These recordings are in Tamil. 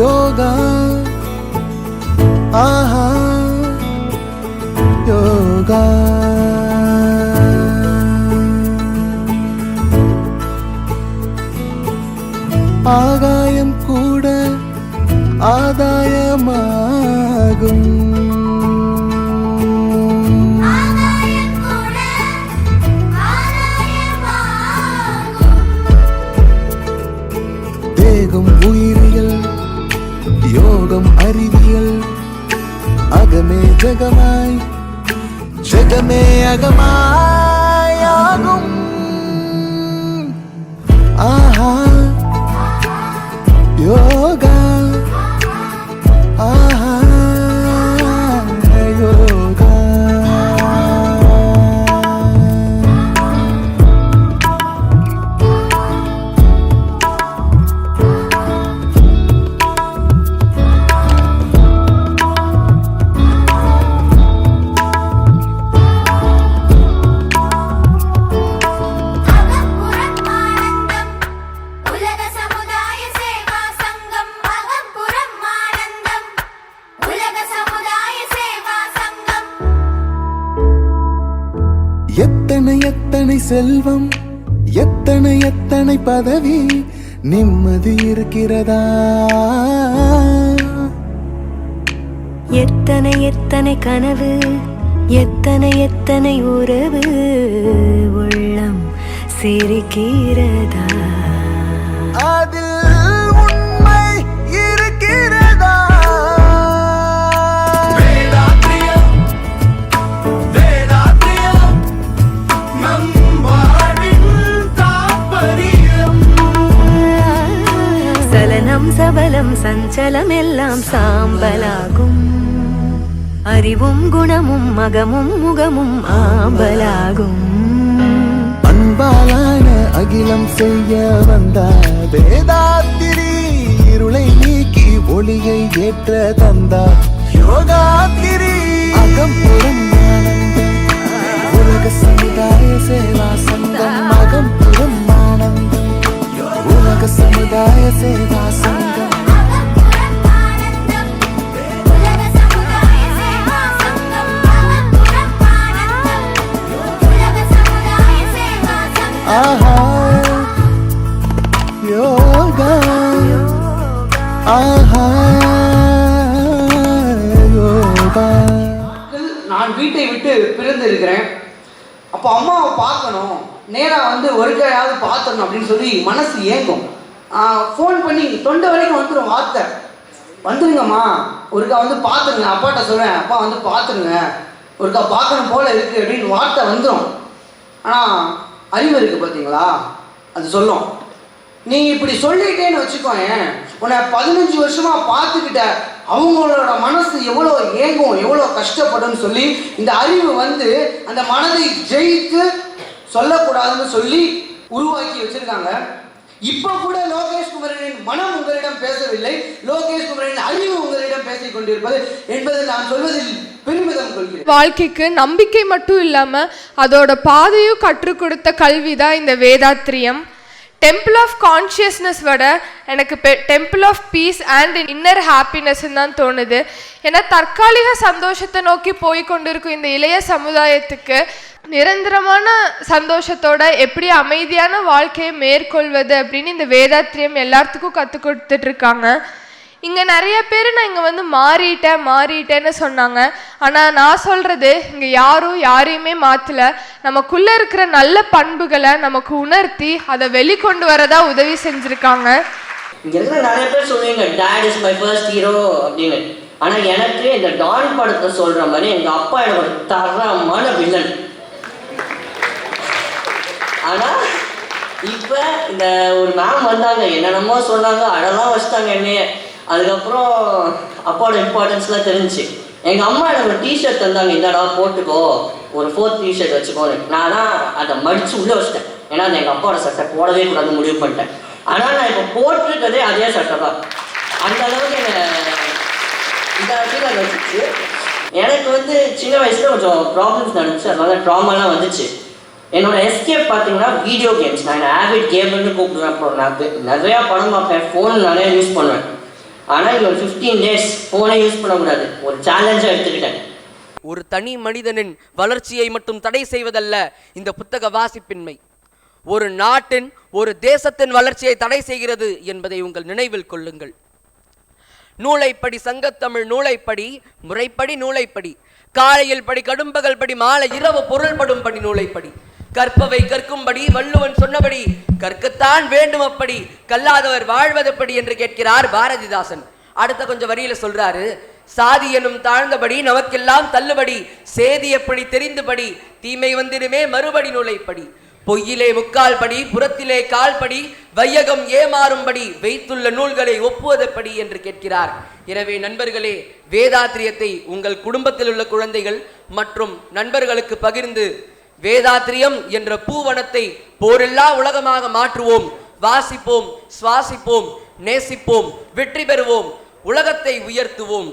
ஆஹா யோகா ஆஹா யோகா ஆகாயம் செல்வம். எத்தனை எத்தனை பதவி நிம்மதி இருக்கிறதா? எத்தனை எத்தனை கனவு எத்தனை எத்தனை உறவு உள்ளம் சிரிக்கிறதா? அதில் சபலம் சஞ்சலம் எல்லாம் சாம்பலாகும். அறிவும் குணமும் மகமும் முகமும் ஆம்பலாகும். அன்பாலான அகிலம் செய்ய வந்த வேதாத்திரி இருளை நீக்கி ஒளியை ஏற்ற தந்தார் யோகாத்திரி. அகம்புறம் ஆனந்தம் உலக சமுதாய சேவா சங்கம். அகம்புறம் ஆனந்தம் உலக சமுதாய சேவா சங்கம். நான் வீட்டை விட்டு பிறந்திருக்கிறேன். அப்போ அம்மாவை பார்க்கணும். நேராக வந்து ஒருக்கையாவது பார்த்தணும் அப்படின்னு சொல்லி மனசு ஏங்கும். ஃபோன் பண்ணி தொண்டை வரைக்கும் வந்துடும் வார்த்தை. வந்துருங்கம்மா. ஒருக்கா வந்து பார்த்துருங்க. அப்பாட்ட சொல்கிறேன் அப்பா வந்து பார்த்துருங்க. ஒருக்கா பார்க்கணும் போல இருக்குது அப்படின்னு வார்த்தை வந்துடும் ஆனால் அறிவு இருக்குது பார்த்தீங்களா அது சொல்லும். நீங்கள் இப்படி சொல்லிட்டேன்னு வச்சுக்கோங்க உன்னை பதினஞ்சு வருஷமா பார்த்துக்கிட்ட அவங்களோட மனசு எவ்வளோ ஏங்கும் எவ்வளோ கஷ்டப்படும்னு சொல்லி இந்த அறிவு வந்து அந்த மனதை ஜெயித்து சொல்லக்கூடாதுன்னு சொல்லி உருவாக்கி வச்சிருக்காங்க. இப்போ கூட லோகேஷ் குமரனின் மனம் உங்களிடம் பேசவில்லை. லோகேஷ் குமரனின் அறிவு உங்களிடம் பேசிக் கொண்டிருப்பது என்பது நான் சொல்வதில் பெருமிதம் கொள்கிறேன். வாழ்க்கைக்கு நம்பிக்கை மட்டும் இல்லாம அதோட பாதையும் கற்றுக் கொடுத்த கல்வி தான் இந்த வேதாத்திரியம். டெம்பிள் ஆஃப் கான்ஷியஸ்னஸ் விட எனக்கு temple of peace and inner ஹாப்பினஸ்ன்னு தான் தோணுது. ஏன்னா தற்காலிக சந்தோஷத்தை நோக்கி போய் கொண்டிருக்கும் இந்த இளைய சமுதாயத்துக்கு நிரந்தரமான சந்தோஷத்தோட எப்படி அமைதியான வாழ்க்கையை மேற்கொள்வது அப்படின்னு இந்த வேதாத்திரியம் எல்லாத்துக்கும் கற்றுக் கொடுத்துட்ருக்காங்க இங்கே நிறைய பேர் நான் இங்கே வந்து மாறிட்டேன் மாறிட்டேன்னு சொன்னாங்க. ஆனால் நான் சொல்கிறது இங்கே யாரும் யாரையுமே மாற்றல நமக்குள்ளே இருக்கிற நல்ல பண்புகளை நமக்கு உணர்த்தி அதை வெளிக்கொண்டு வரதா உதவி செஞ்சுருக்காங்க. இங்க நிறைய பேர் சொல்லுவீங்க dad is my first hero அப்படின்னு. ஆனால் எனக்கு இந்த டான் படத்தை சொல்கிற மாதிரி எங்கள் அப்பா எனக்கு ஒரு தரமான வில்லன். ஆனால் இப்போ இந்த ஒரு மேம் வந்தாங்க என்னென்னமோ சொன்னாங்க அழலாம் வச்சுட்டாங்க என்னைய. அதுக்கப்புறம் அப்பாவோட இம்பார்ட்டன்ஸ்லாம் தெரிஞ்சுச்சு. எங்கள் அம்மா எனக்கு ஒரு டிஷர்ட் தந்தாங்க இந்தாடா போட்டுக்கோ. ஒரு ஃபோர்த் டிஷர்ட் வச்சுக்கோன்னு நான் தான் அதை மடித்து உள்ள வச்சிட்டேன். ஏன்னா அது எங்கள் அப்பாவோட சட்டை போடவே கூடாது முடிவு பண்ணிட்டேன். ஆனால் நான் இப்போ போட்டிருக்கதே அதே சட்டை தான். அந்த அளவுக்கு இந்த ஃபீல் வச்சுச்சு. எனக்கு வந்து சின்ன வயசுல கொஞ்சம் ப்ராப்ளம்ஸ் நடந்துச்சு. அதனால ட்ராமாலாம் வந்துச்சு. என்னோட எஸ்கேப் பார்த்தீங்கன்னா வீடியோ கேம்ஸ் நான் ஆவிட் கேம்னு கூப்பிடுவேன். அப்புறம் நான் நிறையா படம் பார்ப்பேன். ஃபோன் நிறையா யூஸ் பண்ணுவேன். ஆனால் இது ஃபிஃப்டீன் டேஸ் ஃபோனை யூஸ் பண்ணக்கூடாது. ஒரு சேலஞ்சாக எடுத்துக்கிட்டேன். ஒரு தனி மனிதனின் வளர்ச்சியை மட்டும் தடை செய்வதல்ல இந்த புத்தக வாசிப்பின்மை. ஒரு நாட்டின் ஒரு தேசத்தின் வளர்ச்சியை தடை செய்கிறது என்பதை உங்கள் நினைவில் கொள்ளுங்கள். நூலைப்படி சங்கத்தமிழ் நூலைப்படி முறைப்படி நூலைப்படி காலையில் படி கடும்பகல் படி மாலை இரவு பொருள்படும் படி நூலைப்படி. கற்பவை கற்கும்படி வள்ளுவன் சொன்னபடி கற்கத்தான் வேண்டும் அப்படி கல்லாதவர் வாழ்வதப்படி என்று கேட்கிறார் பாரதிதாசன். அடுத்த கொஞ்சம் வரியில சொல்றாரு சாதி எனும் தாழ்ந்தபடி நமக்கெல்லாம் தள்ளுபடி சேதி எப்படி தெரிந்துபடி தீமை வந்திடுமே மறுபடி நூலைப்படி பொய்யிலே முக்கால் படி புறத்திலே கால் படி வையகம் ஏமாறும்படி வைத்துள்ள நூல்களை ஒப்புவதப்படி என்று கேட்கிறார். எனவே நண்பர்களே வேதாத்திரியத்தை உங்கள் குடும்பத்தில் உள்ள குழந்தைகள் மற்றும் நண்பர்களுக்கு பகிர்ந்து வேதாத்திரியம் என்ற பூவனத்தை போரில்லா உலகமாக மாற்றுவோம். வாசிப்போம் சுவாசிப்போம் நேசிப்போம் வெற்றி பெறுவோம் உலகத்தை உயர்த்துவோம்.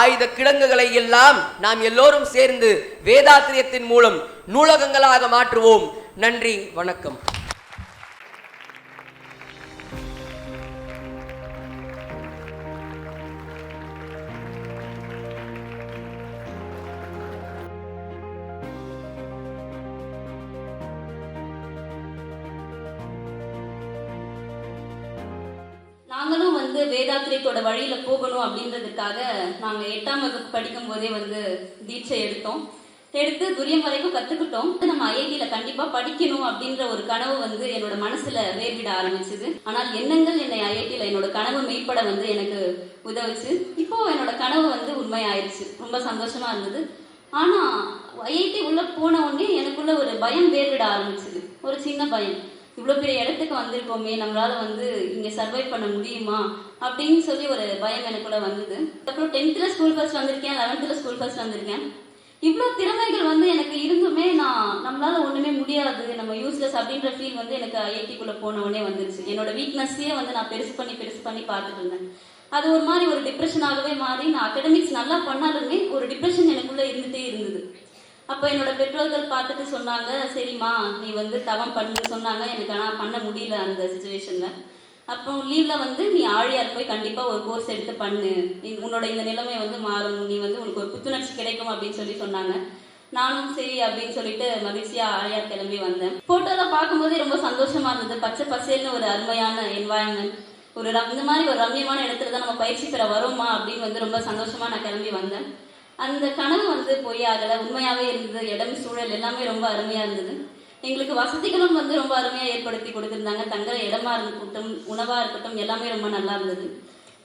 ஆயுத கிடங்குகளை எல்லாம் நாம் எல்லோரும் சேர்ந்து வேதாத்திரியத்தின் மூலம் நூலகங்களாக மாற்றுவோம். நன்றி வணக்கம். வேதாத்திரியத்தோட வழியில போகணும் அப்படின்றதுக்காக நாங்க எட்டாம் வகுப்பு படிக்கும் போதே வந்து தீட்சை எடுத்தோம். எடுத்து துரியம் வரைக்கும் கத்துக்கிட்டோம். நம்ம ஐஐடியில கண்டிப்பா படிக்கணும் அப்படின்ற ஒரு கனவு வந்து என்னோட மனசுல வேர்விட ஆரம்பிச்சது. ஆனால் எண்ணங்கள் என்னை ஐஐடியில என்னோட கனவு மெய்ப்பட வந்து எனக்கு உதவுச்சு. இப்போ என்னோட கனவு வந்து உண்மையாயிருச்சு. ரொம்ப சந்தோஷமா இருந்தது. ஆனா ஐஐடி உள்ள போன உடனே எனக்குள்ள ஒரு பயம் வேர்விட ஆரம்பிச்சது. ஒரு சின்ன பயம். இவ்வளோ பெரிய இடத்துக்கு வந்திருக்கோமே நம்மளால வந்து இங்கே சர்வைவ் பண்ண முடியுமா? அப்படின்னு சொல்லி ஒரு பயம் எனக்குள்ள வந்தது. அப்புறம் டென்த்தில் ஸ்கூல் ஃபர்ஸ்ட் வந்திருக்கேன் லெவன்த்தில் ஸ்கூல் ஃபர்ஸ்ட் வந்திருக்கேன். இவ்வளோ திறமைகள் வந்து எனக்கு இருந்துமே நான் நம்மளால ஒன்றுமே முடியாது. நம்ம யூஸ்லெஸ் அப்படின்ற ஃபீல் வந்து எனக்கு ஐஐடிக்குள்ளே போன உடனே வந்துருச்சு. என்னோட வீக்னஸ்லேயே வந்து நான் பெருசு பண்ணி பெருசு பண்ணி பார்த்துட்டு இருந்தேன். அது ஒரு மாதிரி ஒரு டிப்ரெஷனாகவே மாறி நான் அகடமிக்ஸ் நல்லா பண்ணாலுமே ஒரு டிப்ரெஷன் எனக்குள்ளே இருந்துகிட்டே இருந்தது. அப்போ என்னோட பெற்றோர்கள் பார்த்துட்டு சொன்னாங்க சரிம்மா நீ வந்து தவம் பண்ணு சொன்னாங்க. எனக்கு ஆனால் பண்ண முடியல அந்த சுச்சுவேஷனில் அப்போ லீவில் வந்து நீ ஆழியார் போய் கண்டிப்பாக ஒரு கோர்ஸ் எடுத்து பண்ணு. உன்னோட இந்த நிலைமை வந்து மாறும். நீ வந்து உனக்கு ஒரு புத்துணர்ச்சி கிடைக்கும் அப்படின்னு சொல்லி சொன்னாங்க. நானும் சரி அப்படின்னு சொல்லிட்டு மகிழ்ச்சியா ஆழியார் கிளம்பி வந்தேன். போட்டோல பார்க்கும்போதே ரொம்ப சந்தோஷமா இருந்தது. பச்சை பசேல்னு ஒரு அருமையான என்வாயன்மெண்ட் ஒரு இந்த மாதிரி ஒரு ரம்மியமான இடத்துல தான் நம்ம பயிற்சி பெற வரோமா அப்படின்னு வந்து ரொம்ப சந்தோஷமா நான் கிளம்பி வந்தேன். அந்த கனவு வந்து பொய் உண்மையாகவே இருந்தது. இடம் சூழல் எல்லாமே ரொம்ப அருமையா இருந்தது. எங்களுக்கு வசதிகளும் வந்து ரொம்ப அருமையா ஏற்படுத்தி கொடுத்திருந்தாங்க. தங்குற இடமா இருக்கட்டும் உணவா இருக்கட்டும் எல்லாமே ரொம்ப நல்லா இருந்தது.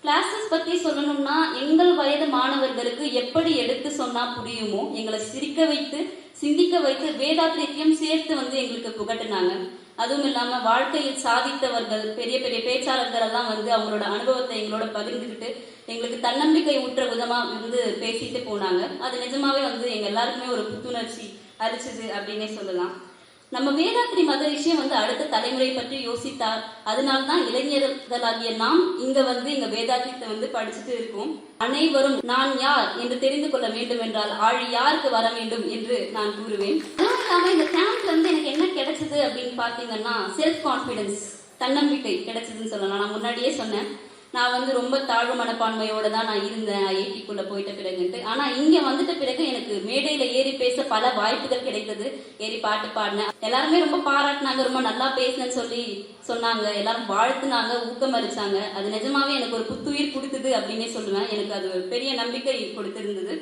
கிளாஸஸ் பத்தி சொல்லணும்னா எங்கள் வயது மாணவர்களுக்கு எப்படி எடுத்து சொன்னா புரியுமோ எங்களை சிரிக்க வைத்து சிந்திக்க வைத்து வேதாத்திரியத்தையும் சேர்த்து வந்து எங்களுக்கு புகட்டினாங்க. அதுவும் இல்லாம வாழ்க்கையில் சாதித்தவர்கள் பெரிய பெரிய பேச்சாளர்கள் எல்லாம் வந்து அவங்களோட அனுபவத்தை எங்களோட பகிர்ந்துக்கிட்டு எங்களுக்கு தன்னம்பிக்கை ஊற்ற விதமா வந்து பேசிட்டு போனாங்க. அது நிஜமாவே வந்து எங்க எல்லாருக்குமே ஒரு புத்துணர்ச்சி அரிச்சது அப்படின்னே சொல்லலாம். நம்ம வேதாத்திரி மத விஷயம் வந்து அடுத்த தலைமுறை பற்றி யோசித்தார் அதனால்தான் இளைஞர்களாகிய நாம் இங்க வந்து இங்க வேதாத்திரத்தை வந்து படிச்சுட்டு இருக்கோம். அனைவரும் நான் யார் என்று தெரிந்து கொள்ள வேண்டும் என்றால் ஆள் யாருக்கு வர வேண்டும் என்று நான் கூறுவேன். அதுவும் இல்லாம இந்த கேம்ப்ல வந்து எனக்கு என்ன கிடைச்சது அப்படின்னு பாத்தீங்கன்னா செல்ஃப் கான்பிடன்ஸ் தன்னம்பிக்கை கிடைச்சதுன்னு சொல்லலாம். நான் முன்னாடியே சொன்னேன். நான் வந்து ரொம்ப தாழ்வு மனப்பான்மையோட தான் நான் இருந்தேன் ஐஐடிக்குள்ள போயிட்ட பிறகுன்ட்டு. ஆனா இங்க வந்துட்ட பிறகு எனக்கு மேடையில ஏறி பேச பல வாய்ப்புகள் கிடைத்தது. ஏறி பாட்டு பாடினேன். எல்லாருமே ரொம்ப பாராட்டினாங்க ரொம்ப நல்லா பேசினேன்னு சொல்லி சொன்னாங்க. எல்லாரும் வாழ்த்துனாங்க ஊக்கமளிச்சாங்க அது நிஜமாவே எனக்கு ஒரு புத்துயிர் கொடுத்தது அப்படின்னே சொல்லுவேன். எனக்கு அது ஒரு பெரிய நம்பிக்கை கொடுத்திருந்தது.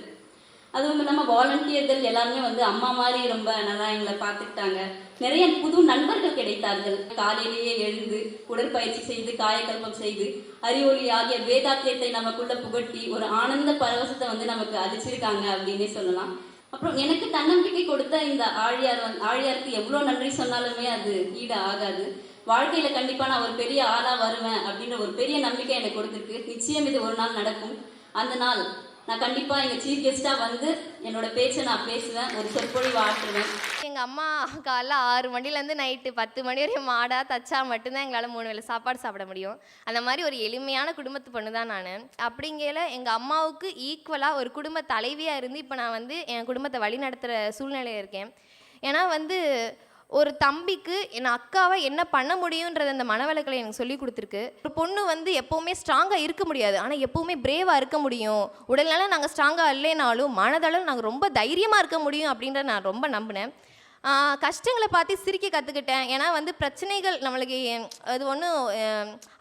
அதுவும் இல்லாமல் வாலண்டியர்கள் எல்லாருமே வந்து அம்மா மாதிரி ரொம்ப நல்லா எங்களை பார்த்துக்கிட்டாங்க. நிறைய புது நண்பர்கள் கிடைத்தார்கள். காலையிலேயே எழுந்து உடற்பயிற்சி செய்து காயக்கல்பம் செய்து அறிவொளி ஆகிய வேதாத்தியத்தை நமக்குள்ள புகட்டி ஒரு ஆனந்த பரவசத்தை வந்து நமக்கு அளிச்சிருக்காங்க அப்படின்னே சொல்லலாம். அப்புறம் எனக்கு தன்னம்பிக்கை கொடுத்த இந்த ஆழியார் ஆழியாருக்கு எவ்வளவு நன்றி சொன்னாலுமே அது ஈடு ஆகாது. வாழ்க்கையில கண்டிப்பா நான் ஒரு பெரிய ஆளா வருவேன் அப்படின்ற ஒரு பெரிய நம்பிக்கை எனக்கு கொடுத்துருக்கு. நிச்சயம் இது ஒரு நாள் நடக்கும். அந்த நாள் நான் கண்டிப்பா எங்க சீஃப் கெஸ்டா வந்து என்னோட பேச்சை நான் பேசுவேன். ஒரு சொற்பொழிவு ஆற்றுவேன். எங்கள் அம்மா காலைல ஆறு மணிலேருந்து நைட்டு பத்து மணி வரையும் மாடாக தச்சா மட்டும்தான் எங்களால் மூணு வேளை சாப்பாடு சாப்பிட முடியும். அந்த மாதிரி ஒரு எளிமையான குடும்பத்து பொண்ணு தான் நான். அப்படிங்கையில் எங்கள் அம்மாவுக்கு ஈக்குவலாக ஒரு குடும்ப தலைவியாக இருந்து இப்போ நான் வந்து என் குடும்பத்தை வழி நடத்துகிற சூழ்நிலையில் இருக்கேன். ஏன்னா வந்து ஒரு தம்பிக்கு என் அக்காவை என்ன பண்ண முடியுன்றது அந்த மனவளக்கலை எனக்கு சொல்லி கொடுத்துருக்கு. ஒரு பொண்ணு வந்து எப்போவுமே ஸ்ட்ராங்காக இருக்க முடியாது. ஆனால் எப்போவுமே பிரேவாக இருக்க முடியும். உடல்நல நாங்கள் ஸ்ட்ராங்காக இல்லைனாலும் மனதளவு நாங்கள் ரொம்ப தைரியமாக இருக்க முடியும் அப்படின்றத நான் ரொம்ப நம்பினேன். கஷ்டங்களை பார்த்து சிரிக்க கற்றுக்கிட்டேன் ஏன்னா வந்து பிரச்சனைகள் நம்மளுக்கு அது ஒன்றும்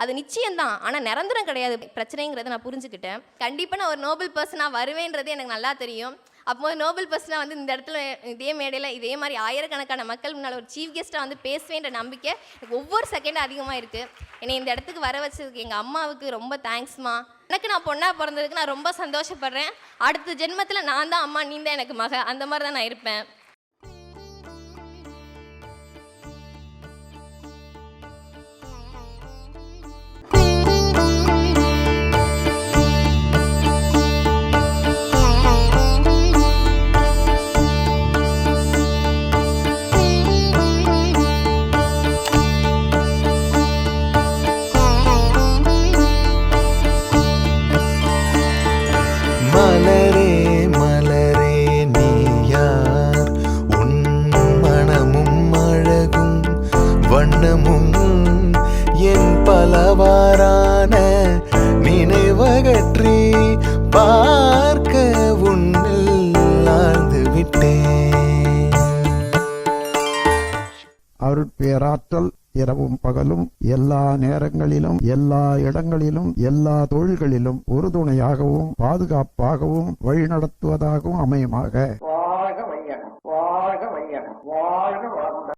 அது நிச்சயம்தான். ஆனால் நிரந்தரம் கிடையாது. பிரச்சனைங்கிறத நான் புரிஞ்சுக்கிட்டேன். கண்டிப்பாக நான் ஒரு நோபல் பர்சனாக வருவேன்றது எனக்கு நல்லா தெரியும். அப்போ நோபல் பர்சனாக வந்து இந்த இடத்துல இதே மேடையில் இதே மாதிரி ஆயிரக்கணக்கான மக்கள் முன்னால் ஒரு சீஃப் கெஸ்ட்டாக வந்து பேசுவேன்ற நம்பிக்கை ஒவ்வொரு செகண்டும் அதிகமாக இருக்குது என்னை இந்த இடத்துக்கு வர வச்சதுக்கு எங்கள் அம்மாவுக்கு ரொம்ப தேங்க்ஸ்மா எனக்கு நான் பொண்ணாக பிறந்ததுக்கு நான் ரொம்ப சந்தோஷப்படுறேன். அடுத்த ஜென்மத்தில் நான் தான் அம்மா நீ தான் எனக்கு மக. அந்த மாதிரி தான் நான் இருப்பேன். ஏற்றி பார்க்க உன்னில் ஆழ்ந்து விட்டேன். அருட்பேராற்றல் இரவும் பகலும் எல்லா நேரங்களிலும் எல்லா இடங்களிலும் எல்லா தொழில்களிலும் உறுதுணையாகவும் பாதுகாப்பாகவும் வழிநடத்துவதாகவும் அமையுமாக.